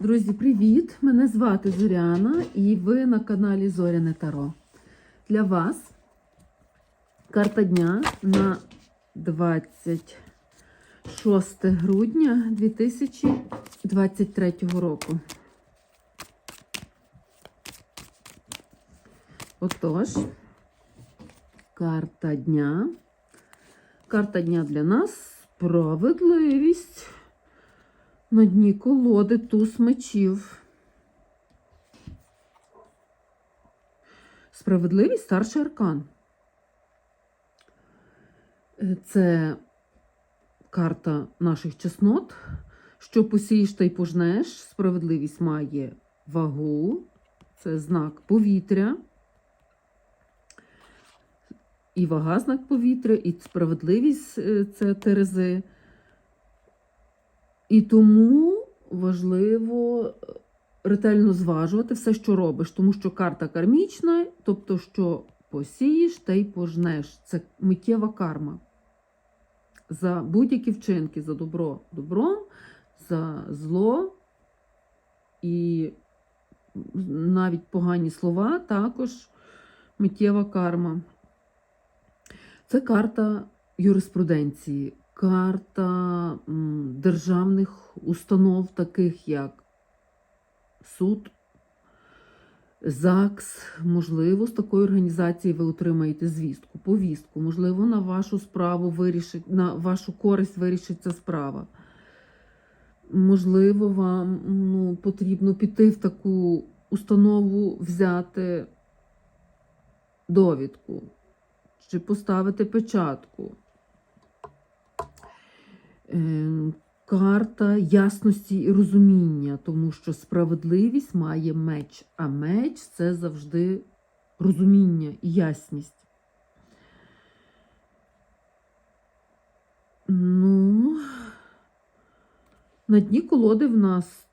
Друзі, привіт! Мене звати Зоряна і ви на каналі Зоряне Таро. Для вас карта дня на 26 грудня 2023 року. Отож, карта дня. Карта дня для нас справедливість. На дні колоди туз мечів. Справедливість старший аркан. Е, Це карта наших чеснот. Що посієш та й пожнеш. Справедливість має вагу. Це знак повітря. І вага знак повітря, і справедливість е, це терези. І тому важливо ретельно зважувати все, що робиш, тому що карта кармічна, тобто, що посієш та й пожнеш. Це миттєва карма. За будь-які вчинки, за добро добром, за зло і навіть погані слова також миттєва карма. Це карта юриспруденції карта державних установ, таких як суд, ЗАГС. Можливо, з такої організації ви отримаєте звістку, повістку. Можливо, на вашу справу вирішить, на вашу користь вирішиться справа. Можливо, вам ну, потрібно піти в таку установу, взяти довідку чи поставити печатку. Карта ясності і розуміння, тому що справедливість має меч, а меч це завжди розуміння і ясність. Ну, на дні колоди в нас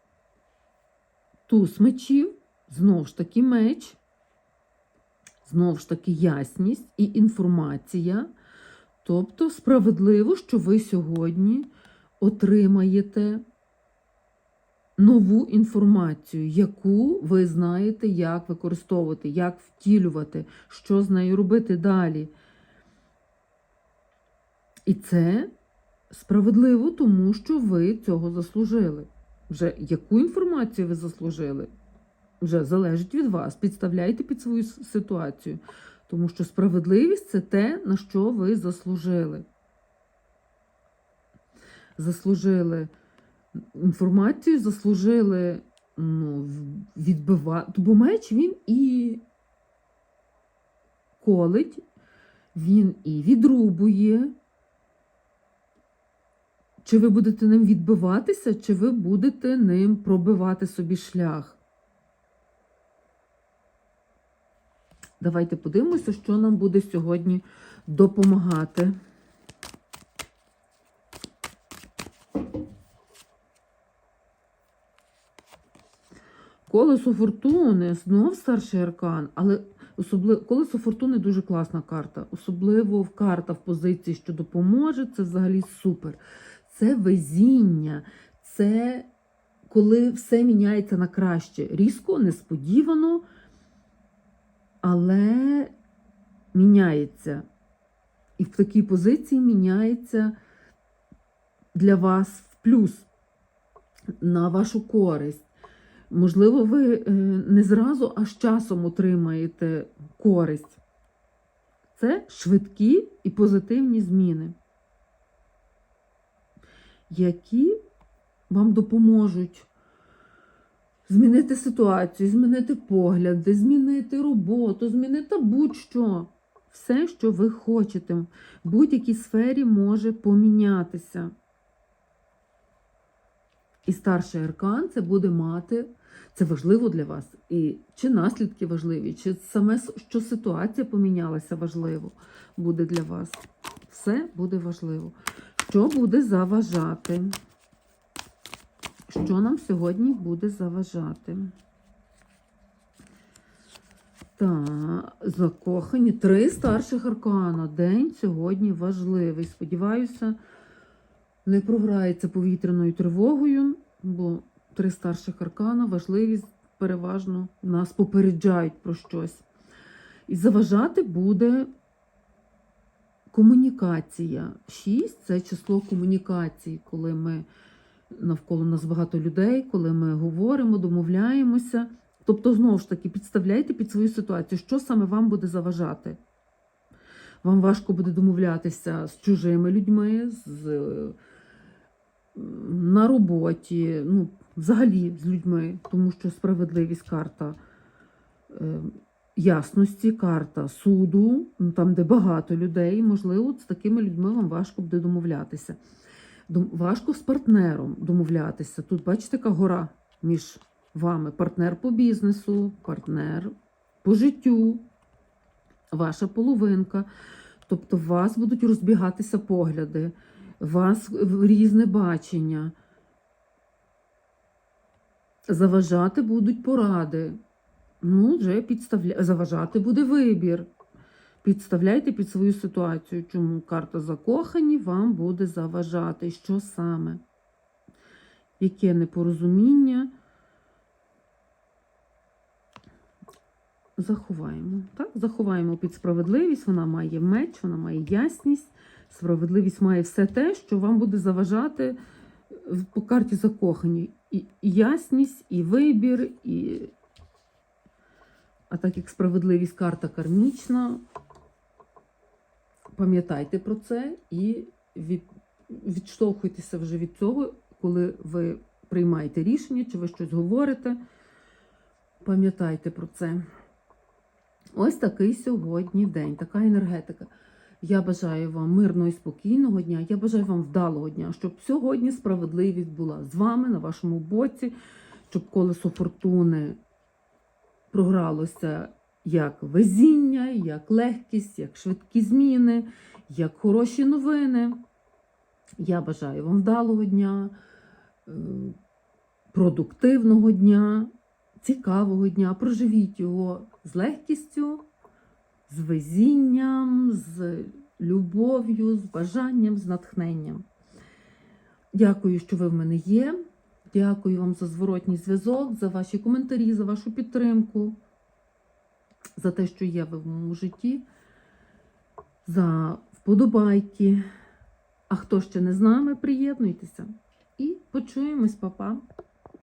туз мечів, знову ж таки меч, знову ж таки ясність і інформація. Тобто справедливо, що ви сьогодні отримаєте нову інформацію, яку ви знаєте, як використовувати, як втілювати, що з нею робити далі. І це справедливо, тому що ви цього заслужили. Вже яку інформацію ви заслужили? Вже залежить від вас. Підставляйте під свою ситуацію. Тому що справедливість це те, на що ви заслужили. Заслужили інформацію, заслужили ну, відбивати. Бо меч він і колить, він і відрубує. Чи ви будете ним відбиватися, чи ви будете ним пробивати собі шлях? Давайте подивимося, що нам буде сьогодні допомагати. Колесо фортуни, знов старший аркан, але особливо колесо фортуни дуже класна карта. Особливо в карта в позиції, що допоможе, це взагалі супер. Це везіння, це коли все міняється на краще. Різко, несподівано але міняється. І в такій позиції міняється для вас в плюс на вашу користь. Можливо, ви е, не зразу, а з часом отримаєте користь. Це швидкі і позитивні зміни, які вам допоможуть змінити ситуацію, змінити погляди, змінити роботу, змінити будь-що. Все, що ви хочете, в будь-якій сфері може помінятися. І старший аркан це буде мати, це важливо для вас. І чи наслідки важливі, чи саме що ситуація помінялася, важливо буде для вас. Все буде важливо. Що буде заважати? Що нам сьогодні буде заважати? Так, закохані. Три старших аркана. День сьогодні важливий. Сподіваюся, не програється повітряною тривогою, бо три старших аркана, важливість переважно нас попереджають про щось. І заважати буде комунікація. Шість це число комунікації, коли ми навколо нас багато людей, коли ми говоримо, домовляємося. Тобто, знову ж таки, підставляйте під свою ситуацію, що саме вам буде заважати. Вам важко буде домовлятися з чужими людьми, з, на роботі, ну, взагалі з людьми, тому що справедливість карта е, ясності, карта суду, ну, там, де багато людей, можливо, з такими людьми вам важко буде домовлятися. Дом- Важко з партнером домовлятися. Тут, бачите, яка гора між вами: партнер по бізнесу, партнер по життю, ваша половинка. Тобто, у вас будуть розбігатися погляди, у вас різне бачення. Заважати будуть поради. Ну, вже підставля... заважати буде вибір. Підставляйте під свою ситуацію, чому карта закохані вам буде заважати. Що саме? Яке непорозуміння? Заховаємо. Так? Заховаємо під справедливість, вона має меч, вона має ясність. Справедливість має все те, що вам буде заважати по карті закохані. І, ясність, і вибір, і. А так як справедливість карта кармічна, пам'ятайте про це і від, відштовхуйтеся вже від цього, коли ви приймаєте рішення, чи ви щось говорите. Пам'ятайте про це. Ось такий сьогодні день, така енергетика. Я бажаю вам мирного і спокійного дня. Я бажаю вам вдалого дня, щоб сьогодні справедливість була з вами на вашому боці, щоб колесо фортуни програлося як везіння, як легкість, як швидкі зміни, як хороші новини. Я бажаю вам вдалого дня, е, продуктивного дня, цікавого дня. Проживіть його з легкістю, з везінням, з любов'ю, з бажанням, з натхненням. Дякую, що ви в мене є. Дякую вам за зворотній зв'язок, за ваші коментарі, за вашу підтримку, за те, що є ви в моєму житті, за вподобайки. А хто ще не з нами, приєднуйтеся. І почуємось, папа.